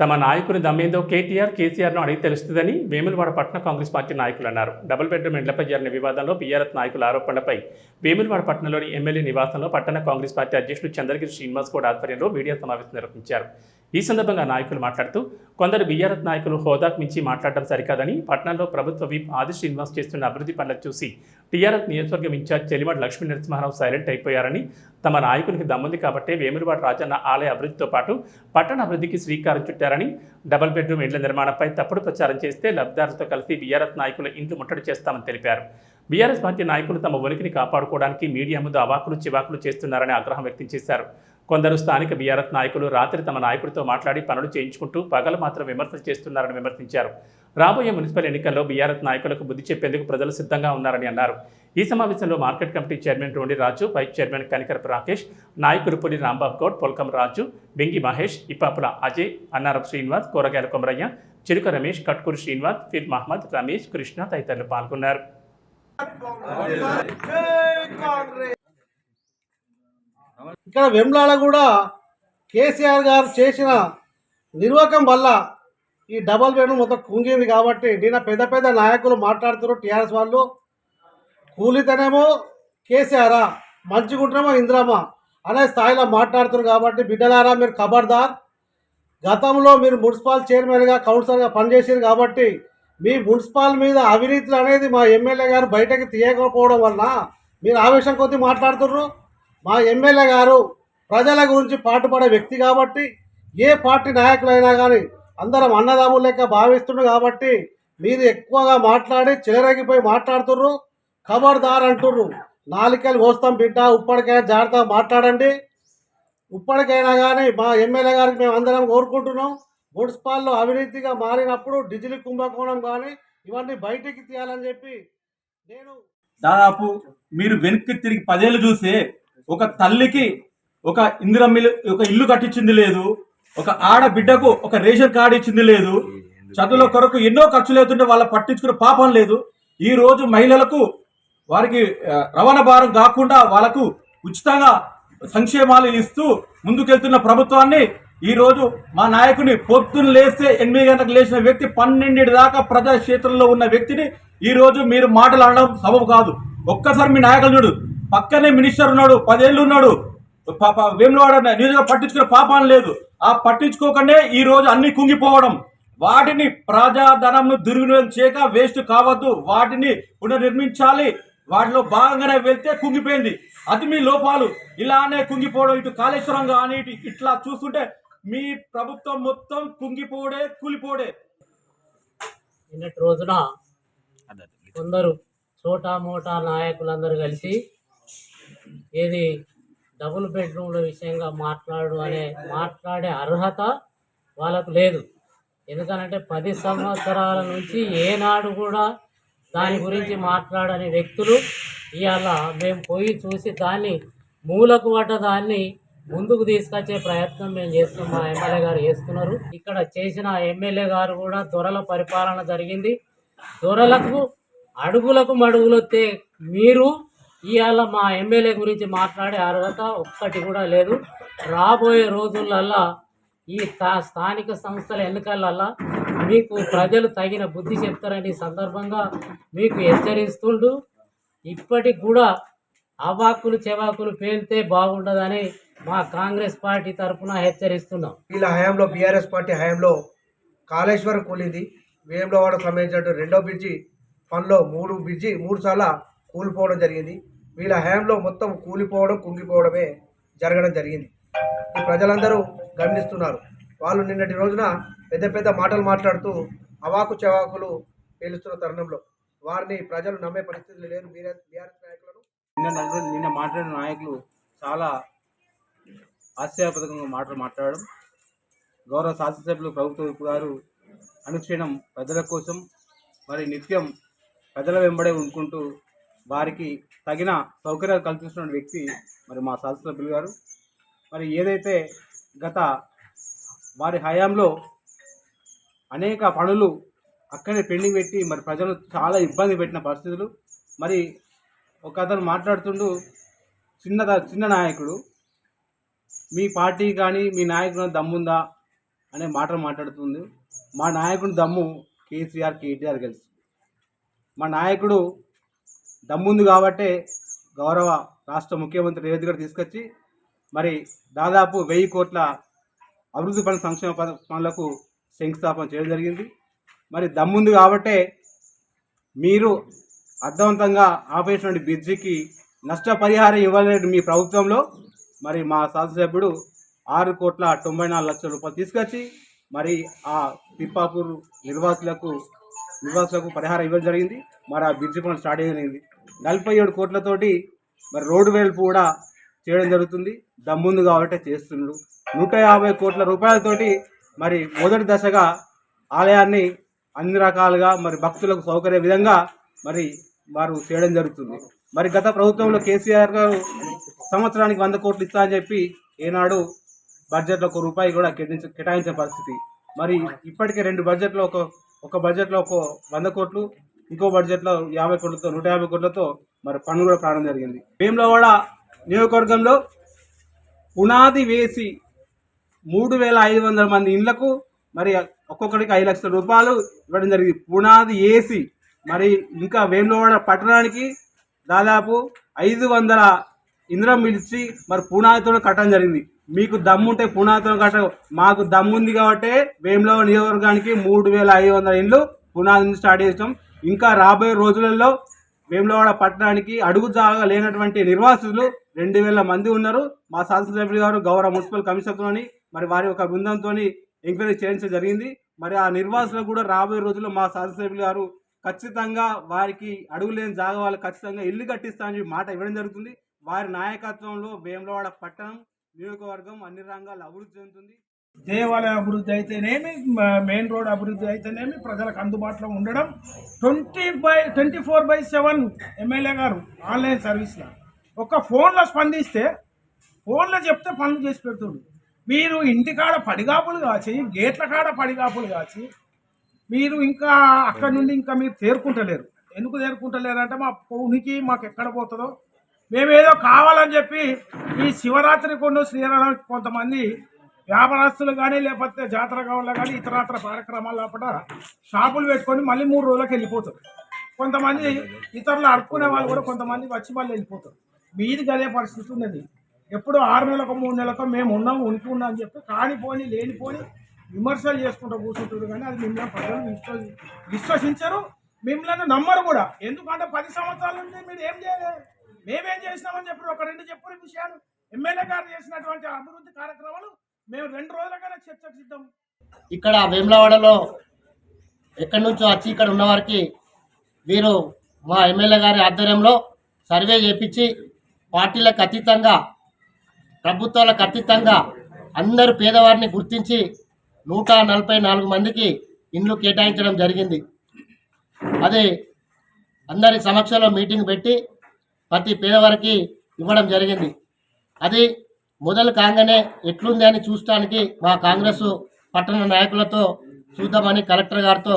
తమ నాయకుని దమ్మేందో కేటీఆర్ కేసీఆర్ను అడిగి తెలుస్తుందని వేములవాడ పట్టణ కాంగ్రెస్ పార్టీ నాయకులు అన్నారు. డబుల్ బెడ్రూమ్ ఇండ్లపై జరిగిన వివాదంలో బీఆర్ఎస్ నాయకుల ఆరోపణలపై వేములవాడ పట్టణంలోని ఎమ్మెల్యే నివాసంలో పట్టణ కాంగ్రెస్ పార్టీ అధ్యక్షుడు చంద్రగిరి శ్రీనివాస్ గౌడ్ ఆధ్వర్యంలో మీడియా సమావేశం నిర్వహించారు. ఈ సందర్భంగా నాయకులు మాట్లాడుతూ కొందరు బీఆర్ఎస్ నాయకులు హోదాకు మించి మాట్లాడడం సరికాదని పట్టణంలో ప్రభుత్వ విప్ ఆది శ్రీనివాస్ చేస్తున్న అభివృద్ధి పనులను చూసి టీఆర్ఎస్ నియోజకవర్గం ఇన్ఛార్జ్ చెలిమడి లక్ష్మీ నరసింహారావు సైలెంట్ అయిపోయారని తమ నాయకునికి దమ్ముంది కాబట్టే వేములవాడ రాజన్న ఆలయ అభివృద్ధితో పాటు పట్టణ అభివృద్ధికి శ్రీకారం చుట్టారని డబుల్ బెడ్రూమ్ ఇండ్ల నిర్మాణంపై తప్పుడు ప్రచారం చేస్తే లబ్ధిదారులతో కలిసి బీఆర్ఎస్ నాయకులు ఇండ్లు ముట్టడి చేస్తామని తెలిపారు. బీఆర్ఎస్ పార్టీ నాయకులు తమ ఉనికిని కాపాడుకోవడానికి మీడియా ముందు అవాకులు చివాకులు చేస్తున్నారని ఆగ్రహం వ్యక్తం చేశారు. కొందరు స్థానిక బీఆర్ఎస్ నాయకులు రాత్రి తమ నాయకుడితో మాట్లాడి పనులు చేయించుకుంటూ పగలు మాత్రం విమర్శలు చేస్తున్నారని విమర్శించారు. రాబోయే మున్సిపల్ ఎన్నికల్లో బీఆర్ఎస్ నాయకులకు బుద్ధి చెప్పేందుకు ప్రజలు సిద్ధంగా ఉన్నారని అన్నారు. ఈ సమావేశంలో market committee chairman Rondi Raju vice chairman Kanikarapu Rakesh నాయకులు పులి రాంబాబు గౌడ్ పొల్కం రాజు బెంగి మహేష్ ఇప్పాపుల అజయ్ అన్నారపు శ్రీనివాస్ కూరగాయల కొమరయ్య చిరుక రమేష్ కట్కూరు శ్రీనివాస్ ఫిర్ మహమ్మద్ రమేష్ కృష్ణ తదితరులు పాల్గొన్నారు. ఇక్కడ వెమ్లాడ కూడా కేసీఆర్ గారు చేసిన నిర్వాకం వల్ల ఈ డబల్ బెడ్రూమ్ మొత్తం కుంగింది కాబట్టి నిన్న పెద్ద పెద్ద నాయకులు మాట్లాడుతున్నారు టీఆర్ఎస్ వాళ్ళు. కూలితనేమో కేసీఆరా మంచిగుంటామో ఇందిరామా అనే స్థాయిలో మాట్లాడుతున్నారు కాబట్టి బిడ్డలారా మీరు ఖబర్దార్ గతంలో మీరు మున్సిపల్ చైర్మన్గా కౌన్సిలర్గా పనిచేసారు కాబట్టి మీ మున్సిపల్ మీద అవినీతులు అనేది మా ఎమ్మెల్యే గారు బయటకు తీయకపోవడం వలన మీరు ఆవేశం కొద్దీ మాట్లాడుతున్నారు. మా ఎమ్మెల్యే గారు ప్రజల గురించి పాటుపడే వ్యక్తి కాబట్టి ఏ పార్టీ నాయకులైనా కానీ అందరం అన్నదమ్ములు లెక్క భావిస్తుండ్రు కాబట్టి మీరు ఎక్కువగా మాట్లాడి చిలరగిపోయి మాట్లాడుతుర్రు ఖబర్దార్ అంటుర్రు నాలికలు కోస్తాం బిడ్డ ఉప్పటికైనా జాగ్రత్తగా మాట్లాడండి. ఇప్పటికైనా కానీ మా ఎమ్మెల్యే గారికి మేము అందరం కోరుకుంటున్నాం. మున్సిపాల్లో అవినీతిగా మారినప్పుడు డిజిల్ కుంభకోణం కానీ ఇవన్నీ బయటికి తీయాలని చెప్పి నేను దాదాపు మీరు వెనక్కి తిరిగి పదేళ్ళు చూస్తే ఒక తల్లికి ఒక ఇందిరమ్మిలు ఒక ఇల్లు కట్టించింది లేదు. ఒక ఆడబిడ్డకు ఒక రేషన్ కార్డు ఇచ్చింది లేదు. చదువుల కొరకు ఎన్నో ఖర్చులు అవుతుంటే వాళ్ళ పట్టించుకునే పాపం లేదు. ఈ రోజు మహిళలకు వారికి రవాణా భారం కాకుండా వాళ్ళకు ఉచితంగా సంక్షేమాలు ఇస్తూ ముందుకెళ్తున్న ప్రభుత్వాన్ని ఈ రోజు మా నాయకుని పొద్దున్న లేస్తే ఎనిమిది గంటలకు లేచిన వ్యక్తి పన్నెండు దాకా ప్రజా క్షేత్రంలో ఉన్న వ్యక్తిని ఈ రోజు మీరు మాటలు అనడం సబబు కాదు. ఒక్కసారి మీ నాయకులు చూడు. పక్కనే మినిస్టర్ ఉన్నాడు పదేళ్ళు ఉన్నాడు. పాప వేములవాడ నియోజక పట్టించుకునే పాపాన్ని లేదు. ఆ పట్టించుకోకనే ఈ రోజు అన్ని కుంగిపోవడం. వాటిని ప్రజాధనంను దుర్వినియోగం చేయక వేస్ట్ కావద్దు. వాటిని పునర్నిర్మించాలి. వాటిలో భాగంగానే వెళ్తే కుంగిపోయింది. అది మీ లోపాలు. ఇలానే కుంగిపోవడం ఇటు కాళేశ్వరం కానీ ఇటు ఇట్లా చూస్తుంటే మీ ప్రభుత్వం మొత్తం కుంగిపోడే కూలిపోడే. నిన్నటి రోజున కొందరు చోటా మోటా నాయకులందరూ కలిసి ఏది డబుల్ బెడ్రూమ్ల విషయంగా మాట్లాడు అనే మాట్లాడే అర్హత వాళ్ళకు లేదు. ఎందుకనంటే పది సంవత్సరాల నుంచి ఏనాడు కూడా దాని గురించి మాట్లాడని వ్యక్తులు ఇవాళ మేము పోయి చూసి దాన్ని మూలకు పడ్డ దాన్ని ముందుకు తీసుకొచ్చే ప్రయత్నం మేము చేస్తున్నాం. మా ఎమ్మెల్యే గారు చేస్తున్నారు. ఇక్కడ చేసిన ఎమ్మెల్యే గారు కూడా దొరల పరిపాలన జరిగింది. దొరలకు అడుగులకు మడుగులొత్తే మీరు ఇవాళ మా ఎమ్మెల్యే గురించి మాట్లాడే అర్హత ఒక్కటి కూడా లేదు. రాబోయే రోజులల్లా ఈ స్థా- స్థానిక సంస్థల ఎన్నికలల్లా మీకు ప్రజలు తగిన బుద్ధి చెప్తారని సందర్భంగా మీకు హెచ్చరిస్తుండు. ఇప్పటికి కూడా అవాకులు చెవాకులు పేలితే బాగుండదని మా కాంగ్రెస్ పార్టీ తరఫున హెచ్చరిస్తున్నాం. వీళ్ళ హయాంలో బీఆర్ఎస్ పార్టీ హయాంలో కాళేశ్వరం కూలింది. వేములవాడ సంబంధించిన రెండో బ్రిడ్జి పనిలో మూడు బ్రిడ్జి మూడు సార్లు కూలిపోవడం జరిగింది. వీళ్ళ హయాంలో మొత్తం కూలిపోవడం కుంగిపోవడమే జరగడం జరిగింది. ఈ ప్రజలందరూ గమనిస్తున్నారు. వాళ్ళు నిన్నటి రోజున పెద్ద పెద్ద మాటలు మాట్లాడుతూ అవాకు చవాకులు పేలుస్తున్న తరుణంలో వారిని ప్రజలు నమ్మే పరిస్థితులు లేరు. బీఆర్ఎస్ నాయకులను నిన్న నిన్న మాట్లాడిన నాయకులు చాలా హాస్యాస్పదంగా మాటలు మాట్లాడడం గౌరవ శాసనసభ్యులు ప్రభుత్వ విప్ గారు అనుక్షణం ప్రజల కోసం మరి నిత్యం ప్రజల వెంబడే ఉండుకుంటూ వారికి తగిన సౌకర్యాలు కల్పిస్తున్న వ్యక్తి మరి మా శాసనసభ్యులు గారు. మరి ఏదైతే గత వారి హయాంలో అనేక పనులు అక్కడే పెండింగ్ పెట్టి మరి ప్రజలు చాలా ఇబ్బంది పెట్టిన పరిస్థితులు. మరి ఒక అతను మాట్లాడుతుండు చిన్న చిన్న నాయకుడు మీ పార్టీ కానీ మీ నాయకుడు దమ్ముందా అనే మాటలు మాట్లాడుతుంది. మా నాయకుడు దమ్ము కేసీఆర్ కేటీఆర్ కలిసి మా నాయకుడు దమ్ముంది కాబట్టే గౌరవ రాష్ట్ర ముఖ్యమంత్రి రేవంత్ గారు తీసుకొచ్చి మరి దాదాపు వెయ్యి కోట్ల అభివృద్ధి పనుల సంక్షేమ పనులకు శంకుస్థాపన చేయడం జరిగింది. మరి దమ్ముంది కాబట్టే మీరు అర్థవంతంగా ఆపేసినటువంటి బ్రిడ్జికి నష్టపరిహారం ఇవ్వలేని మీ ప్రభుత్వంలో. మరి మా శాసనసభ్యుడు ఆరు కోట్ల తొంభై నాలుగు లక్షల రూపాయలు తీసుకొచ్చి మరి ఆ పిప్పాపూర్ నిర్వాసులకు నిర్వాసులకు పరిహారం ఇవ్వడం జరిగింది. మరి ఆ బ్రిడ్జి పనులు స్టార్ట్ అయ్యింది నలభై ఏడు కోట్లతోటి మరి రోడ్డు వేల్పు కూడా చేయడం జరుగుతుంది. దమ్ముంది కాబట్టి చేస్తున్నాడు నూట యాభై కోట్ల రూపాయలతోటి మరి మొదటి దశగా ఆలయాన్ని అన్ని రకాలుగా మరి భక్తులకు సౌకర్య విధంగా మరి వారు చేయడం జరుగుతుంది. మరి గత ప్రభుత్వంలో కేసీఆర్ గారు సంవత్సరానికి వంద కోట్లు ఇస్తా అని చెప్పి ఏనాడు బడ్జెట్లో ఒక రూపాయి కూడా కేటాయించ కేటాయించిన పరిస్థితి. మరి ఇప్పటికే రెండు బడ్జెట్లో ఒక ఒక బడ్జెట్లో ఒక వంద కోట్లు ఇంకో బడ్జెట్లో యాభై కోట్లతో నూట యాభై కోట్లతో మరి పన్ను కూడా ప్రారంభం జరిగింది. వేములవాడ నియోజకవర్గంలో పునాది వేసి మూడు వేల ఐదు వందల మంది ఇండ్లకు మరి ఒక్కొక్కరికి ఐదు లక్షల రూపాయలు ఇవ్వడం జరిగింది. పునాది వేసి మరి ఇంకా వేములవాడ పట్టణానికి దాదాపు ఐదు వందల ఇంద్రం పిలిచి మరి పునాదితో కట్టడం జరిగింది. మీకు దమ్ముంటే పునాదితో కట్ట మాకు దమ్ముంది కాబట్టి వేములవాడ నియోజకవర్గానికి మూడు వేల ఐదు వందల ఇండ్లు పునాది నుంచి స్టార్ట్ చేసినాం. ఇంకా రాబోయే రోజులలో వేములవాడ పట్టణానికి అడుగు జాగా లేనటువంటి నిర్వాసితులు రెండు వేల మంది ఉన్నారు. మా శాసనసభ్యులు గారు గౌరవ మున్సిపల్ కమిషనర్తోని మరి వారి యొక్క బృందంతో ఎంక్వైరీ చేయించడం జరిగింది. మరి ఆ నిర్వాసులకు కూడా రాబోయే రోజుల్లో మా శాసనసభ్యులు గారు ఖచ్చితంగా వారికి అడుగు లేని జాగా వాళ్ళు ఖచ్చితంగా ఇల్లు కట్టిస్తానని చెప్పి మాట ఇవ్వడం జరుగుతుంది. వారి నాయకత్వంలో వేములవాడ పట్టణం నియోజకవర్గం అన్ని రంగాలు అభివృద్ధి చెందుతుంది. దేవాలయ అభివృద్ధి అయితేనేమి మెయిన్ రోడ్ అభివృద్ధి అయితేనేమి ప్రజలకు అందుబాటులో ఉండడం. Twenty by twenty four by seven MLA గారు ఆన్లైన్ సర్వీస్లో. ఒక ఫోన్లో స్పందిస్తే ఫోన్లో చెప్తే పనులు చేసి పెడుతుడు. మీరు ఇంటికాడ పడిగాపులు కాచి గేట్ల కాడ పడిగాపులు కాచి మీరు ఇంకా అక్కడ నుండి ఇంకా మీరు తేరుకుంటలేరు. ఎందుకు తేరుకుంటలేరు అంటే మా ఉనికి మాకు ఎక్కడ పోతుందో. మేమేదో కావాలని చెప్పి ఈ శివరాత్రి కొండ శ్రీరామ కొంతమంది వ్యాపారస్తులు కానీ లేకపోతే జాతర కావాలా కానీ ఇతరాతర కార్యక్రమాల లోపల షాపులు పెట్టుకొని మళ్ళీ మూడు రోజులకు వెళ్ళిపోతారు. కొంతమంది ఇతరులు అడుక్కునే వాళ్ళు కూడా కొంతమంది వచ్చి మళ్ళీ వెళ్ళిపోతారు. మీది అదే పరిస్థితి ఉన్నది. ఎప్పుడు ఆరు నెలలకు మూడు నెలలకు మేము ఉన్నాం ఉనికి ఉన్నాం అని చెప్పి కానిపోని లేనిపోని విమర్శలు చేసుకుంటూ కూర్చుంటారు. కానీ అది మిమ్మల్ని ప్రజలు విశ్వసి విశ్వసించరు. మిమ్మల్ని నమ్మరు కూడా. ఎందుకంటే పది సంవత్సరాల నుండి మీరు ఏం చేయలేదు మేమేం చేసినామని చెప్పి ఒక రెండు చెప్పిన విషయాలు ఎమ్మెల్యే గారు చేసినటువంటి అభివృద్ధి కార్యక్రమాలు మేము రెండు రోజులుగానే చర్చకు సిద్ధం. ఇక్కడ వేములవాడలో ఎక్కడి నుంచో వచ్చి ఇక్కడ ఉన్న వారికి వీరు మా ఎమ్మెల్యే గారి ఆధ్వర్యంలో సర్వే చేపించి పార్టీలకు అతీతంగా ప్రభుత్వాలకు అతీతంగా అందరు పేదవారిని గుర్తించి నూట నలభై నాలుగు మందికి ఇండ్లు కేటాయించడం జరిగింది. అది అందరి సమక్షంలో మీటింగ్ పెట్టి ప్రతి పేదవారికి ఇవ్వడం జరిగింది. అది మొదలు కాగానే ఎట్లుంది అని చూడటానికి మా కాంగ్రెస్ పట్టణ నాయకులతో చూద్దామని కలెక్టర్ గారితో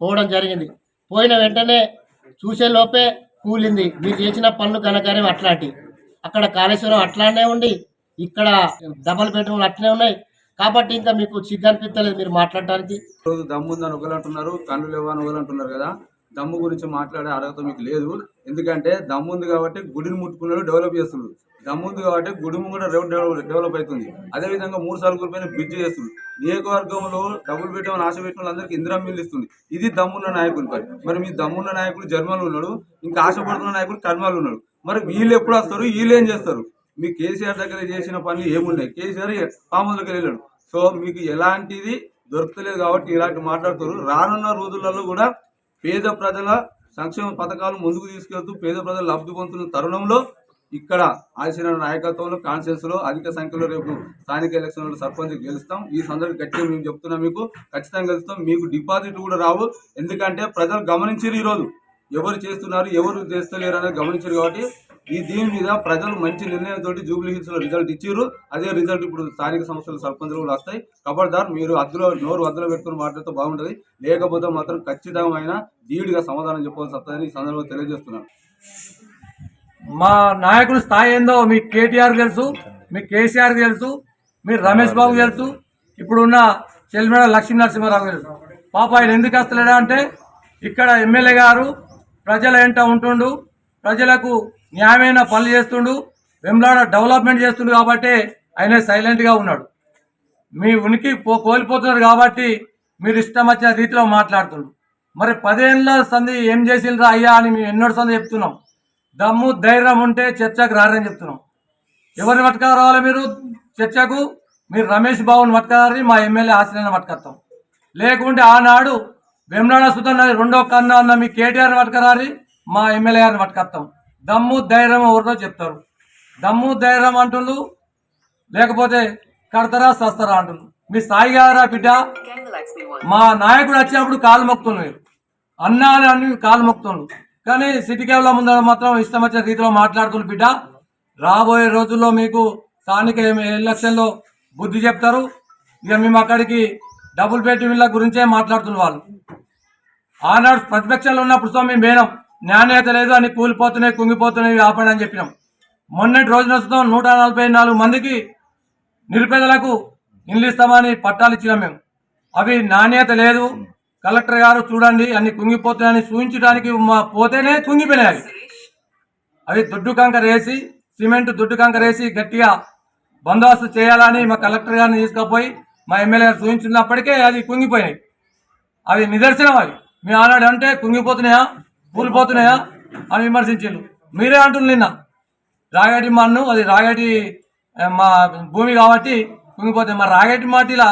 పోవడం జరిగింది. పోయిన వెంటనే చూసే లోపే కూలింది. మీరు చేసిన పనులు ఘనకార్యం అట్లాంటి. అక్కడ కాళేశ్వరం అట్లానే ఉండి ఇక్కడ డబల్ బెడ్రూమ్లు అట్లనే ఉన్నాయి. కాబట్టి ఇంకా మీకు సిగ్గు అనిపించలేదు మీరు మాట్లాడటానికి. రోజు ఒకరు అంటున్నారు కళ్ళు లేవని ఒకరు అంటున్నారు కదా. దమ్ము గురించి మాట్లాడే అర్హత మీకు లేదు. ఎందుకంటే దమ్ము ఉంది కాబట్టి గుడిని ముట్టుకున్నాడు డెవలప్ చేస్తున్నారు దమ్ము ఉంది కాబట్టి గుడి కూడా డెవలప్ డెవలప్ అవుతుంది. అదేవిధంగా మూడు సార్లు కూలిపోయిన బ్రిడ్జ్ చేస్తుంది. నియోజకవర్గంలో డబ్బులు పెట్టడం ఆశ పెట్టిన వాళ్ళందరికీ ఇందిరా మిల్లు ఇస్తుంది. ఇది దమ్మున్న నాయకుడు పని. మరి మీ దమ్మున్న నాయకుడు జర్మన్లు ఉన్నాడు ఇంకా ఆశపడుతున్న నాయకుడు కర్మాలు ఉన్నాడు. మరి వీళ్ళు ఎప్పుడు వస్తారు? వీళ్ళు ఏం చేస్తారు? మీ కేసీఆర్ దగ్గర చేసిన పనులు ఏమున్నాయి? కేసీఆర్ పాములకి వెళ్ళాడు. సో మీకు ఎలాంటిది దొరకలేదు కాబట్టి ఇలాంటి మాట్లాడుతారు రానున్న రోజులలో కూడా పేద ప్రజల సంక్షేమ పథకాలు ముందుకు తీసుకెళ్తూ పేద ప్రజలు లబ్ధి పొందుతున్న తరుణంలో ఇక్కడ ఆశీన నాయకత్వంలో కాన్ఫరెన్స్లో అధిక సంఖ్యలో రేపు స్థానిక ఎలక్షన్లో సర్పంచ్ గెలుస్తాం. ఈ సందర్భం గట్టిగా మేము చెప్తున్నాం మీకు ఖచ్చితంగా గెలుస్తాం. మీకు డిపాజిట్ కూడా రావు. ఎందుకంటే ప్రజలు గమనించారు ఈరోజు. ఎవరు చేస్తున్నారు ఎవరు చేస్తలేరు అనేది గమనించారు కాబట్టి ఈ దీని మీద ప్రజలు మంచి నిర్ణయంతో జూబ్లీ హిల్స్లో రిజల్ట్ ఇచ్చారు అదే రిజల్ట్ ఇప్పుడు స్థానిక సంస్థలు సర్పంచులు కూడా వస్తాయి. కబడ్దార్ మీరు అద్దులో నోరు అద్దులో పెట్టుకుని మాట్లాడితే బాగుంటుంది. లేకపోతే మాత్రం ఖచ్చితమైన ధీటుగా సమాధానం చెప్పాల్సి వస్తుందని ఈ సందర్భంగా తెలియజేస్తున్నాను. మా నాయకుల స్థాయి ఏందో మీ కేటీఆర్ తెలుసు మీ కేసీఆర్ తెలుసు మీరు రమేష్ బాబు తెలుసు ఇప్పుడున్న చెల్లిమేడ లక్ష్మీ నరసింహారావు తెలుసు. పాప ఆయన ఎందుకు వస్తలేడా అంటే ఇక్కడ ఎమ్మెల్యే గారు ప్రజల ఏంట ఉంటుండు ప్రజలకు న్యాయమైన పనులు చేస్తుండు. వెమ్లాడ డెవలప్మెంట్ చేస్తుండు కాబట్టి ఆయన సైలెంట్గా ఉన్నాడు. మీ ఉనికి పో కోల్పోతున్నారు కాబట్టి మీరు ఇష్టం వచ్చిన రీతిలో మాట్లాడుతుండ్రు మరి పదేళ్ళ సంధి ఏం చేసిండ్రా అయ్యా అని మేము ఎన్నో సంది చెప్తున్నాం. దమ్ము ధైర్యం ఉంటే చర్చకు రారని చెప్తున్నాం. ఎవరిని పట్టుక రావాలి మీరు? చర్చకు? మీరు రమేష్ బాబుని పట్టుకరారి మా ఎమ్మెల్యే ఆశ్రయాన్ని పట్టుకొస్తాం. లేకుంటే ఆనాడు వెమ్నాడ సుధన్ రెండో కన్నా అన్న మీ కేటీఆర్ని పట్టుకరారి మా ఎమ్మెల్యే గారిని పట్టుకొస్తాం. దమ్ము ధైర్యం ఎవరినో చెప్తారు. దమ్ము ధైర్యం అంటుండ్రు లేకపోతే కడతారా సస్తారా అంటున్నారు మీ సాయి గారా బిడ్డ? మా నాయకుడు వచ్చినప్పుడు కాలు మొక్కుతున్నారు మీరు అన్నా అని అన్ని కాలు మొక్కుతున్నారు కానీ సిటీ కేవల ముందర మాత్రం ఇష్టం వచ్చిన రీతిలో మాట్లాడుతున్నారు బిడ్డ. రాబోయే రోజుల్లో మీకు స్థానిక ఎలక్షన్లో బుద్ధి చెప్తారు. ఇక మేము అక్కడికి డబుల్ బెడ్రూమ్ల గురించే మాట్లాడుతున్న వాళ్ళు. ఆనాడు ప్రతిపక్షాలు ఉన్నప్పుడు స్వామి మేడం నాణ్యత లేదు అని కూలిపోతున్నాయి కుంగిపోతున్నాయి ఆపండి అని చెప్పినాం. మొన్నటి రోజున వస్తాం నూట నలభై నాలుగు మందికి నిరుపేదలకు ఇల్లు ఇస్తామని పట్టాలు ఇచ్చినాం మేము. అవి నాణ్యత లేదు. కలెక్టర్ గారు చూడండి అన్ని కుంగిపోతున్నాయని చూపించడానికి మా పోతేనే కుంగిపోయినాయి. అవి. దొడ్డు దుడ్డు కంకర వేసి సిమెంట్ దుడ్డు కంకర వేసి గట్టిగా బందోబస్తు చేయాలని మా కలెక్టర్ గారిని తీసుకుపోయి మా ఎమ్మెల్యే గారు చూపించినప్పటికే అది కుంగిపోయినాయి. అవి నిదర్శనం అవి. మీ ఆనాడు అంటే కుంగిపోతున్నాయా? కూలిపోతున్నాయా అని విమర్శించారు మీరే అంటున్నారు నిన్న. రాగటి మన్ను అది రాగటి మా భూమి కాబట్టి కుంగిపోతుంది మరి రాగటి మాటిలా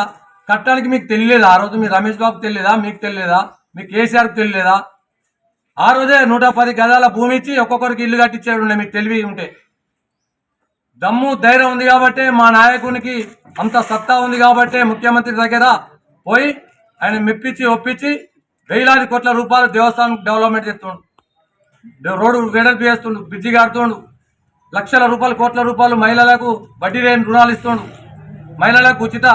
కట్టడానికి మీకు తెలియలేదా? ఆ రోజు మీ రమేష్ బాబుకి తెలియదా మీకు తెలియదా మీ కేసీఆర్కి తెలియలేదా? ఆ రోజే నూట పది గదాల భూమి ఇచ్చి ఒక్కొక్కరికి ఇల్లు కట్టించాడు మీకు తెలివి ఉంటే. దమ్ము ధైర్యం ఉంది కాబట్టి మా నాయకునికి అంత సత్తా ఉంది కాబట్టి ముఖ్యమంత్రి దగ్గర పోయి ఆయన మెప్పించి ఒప్పించి వేలాది కోట్ల రూపాయలు దేవస్థానం డెవలప్మెంట్ చేస్తుండు. రోడ్డు వెడల్పు చేస్తుండు బ్రిడ్జి కడుతుండు. లక్షల రూపాయలు కోట్ల రూపాయలు మహిళలకు వడ్డీ లేని రుణాలు ఇస్తుండు. మహిళలకు ఉచిత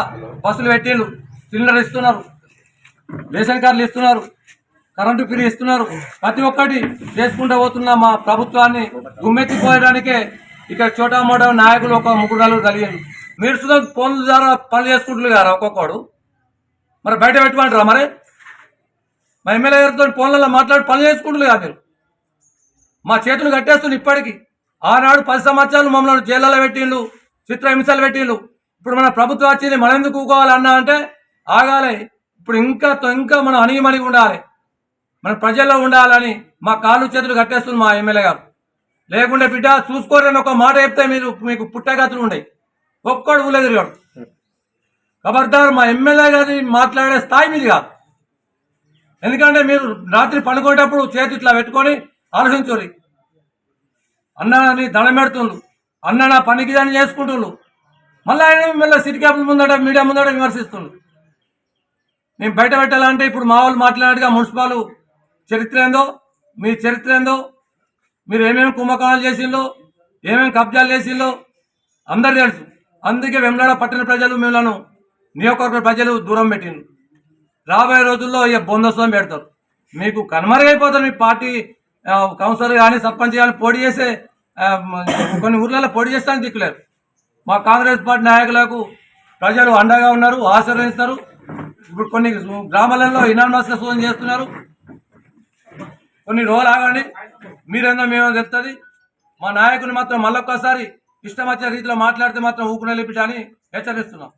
బస్సులు పెట్టిండు. సిలిండర్ ఇస్తున్నారు. రేషన్ కార్డులు ఇస్తున్నారు. కరెంటు ఫ్రీ ఇస్తున్నారు. ప్రతి ఒక్కటి చేసుకుంటూ పోతున్న మా ప్రభుత్వాన్ని గుమ్మెత్తిపోయడానికే ఇక్కడ చోటా మోటా నాయకులు ఒక ముగ్గురు నలుగురు కలిగారు మీరు సుధా ఫోన్ల ద్వారా పనులు చేసుకుంటున్నారు కదా ఒక్కొక్కడు. మరి బయట పెట్టుకుంటారా మరి? మా ఎమ్మెల్యే గారితో ఫోన్లలో మాట్లాడి పనులు చేసుకుంటున్నారు కదా మీరు మా చేతులు కట్టేస్తుంది ఇప్పటికి. ఆనాడు పది సంవత్సరాలు మమ్మల్ని జైళ్ళలో పెట్టిండు చిత్ర హింసలు పెట్టిండు. ఇప్పుడు మన ప్రభుత్వం వచ్చింది మనం ఎందుకు ఊకోవాలన్నా అంటే ఆగాలి. ఇప్పుడు ఇంకా ఇంకా మనం అణిగిమణిగి ఉండాలి. మన ప్రజల్లో ఉండాలని మా కాళ్ళు చేతులు కట్టేస్తుంది మా ఎమ్మెల్యే గారు. లేకుంటే బిడ్డ చూసుకోరని ఒక మాట చెప్తే మీరు మీకు పుట్టగతులు ఉండయి. ఒక్కడు ఊలేదిరిగాడు ఖబర్దార్ మా ఎమ్మెల్యే గారిని మాట్లాడే స్థాయి మీది కాదు. ఎందుకంటే మీరు రాత్రి పడుకునేటప్పుడు చేతి ఇట్లా పెట్టుకొని ఆలోచించుర్రి అన్నని దండం అన్న నా పనికి దాన్ని చేసుకుంటుండు. మళ్ళీ ఆయన మళ్ళీ సిటీ క్యాపిటల్ ముందట మీడియా ముందట విమర్శిస్తుండు. నేను బయట పెట్టాలంటే ఇప్పుడు మా వాళ్ళు మాట్లాడినట్టుగా మున్సిపాలు చరిత్ర ఏందో మీ చరిత్ర ఏందో మీరు ఏమేమి కుంభకోణాలు చేసిందో ఏమేమి కబ్జాలు చేసిందో అందరు తెలుసు. అందుకే వెమ్లాడ పట్టణ ప్రజలు మిమ్మల్ని నియోజకవర్గ ప్రజలు దూరం పెట్టిండ్రు. రాబోయే రోజుల్లో ఇక బొందోత్సవం పెడతారు. మీకు కనుమరుగైపోతారు మీ పార్టీ కౌన్సిలర్ కానీ సర్పంచ్ కానీ పోటీ చేసే కొన్ని ఊర్లలో పోటీ చేస్తానికి దిక్కులేరు. మా కాంగ్రెస్ పార్టీ నాయకులకు ప్రజలు అండగా ఉన్నారు ఆశీర్వదిస్తారు. ఇప్పుడు కొన్ని గ్రామాలలో ఇనామస్గా సూచన చేస్తున్నారు. కొన్ని రోజులు ఆగండి. మీరేందో మేమో చెప్తుంది మా నాయకుని మాత్రం మళ్ళొక్కసారి ఇష్టమచ్చే రీతిలో మాట్లాడితే మాత్రం ఊకునే లేపిటని హెచ్చరిస్తున్నాం.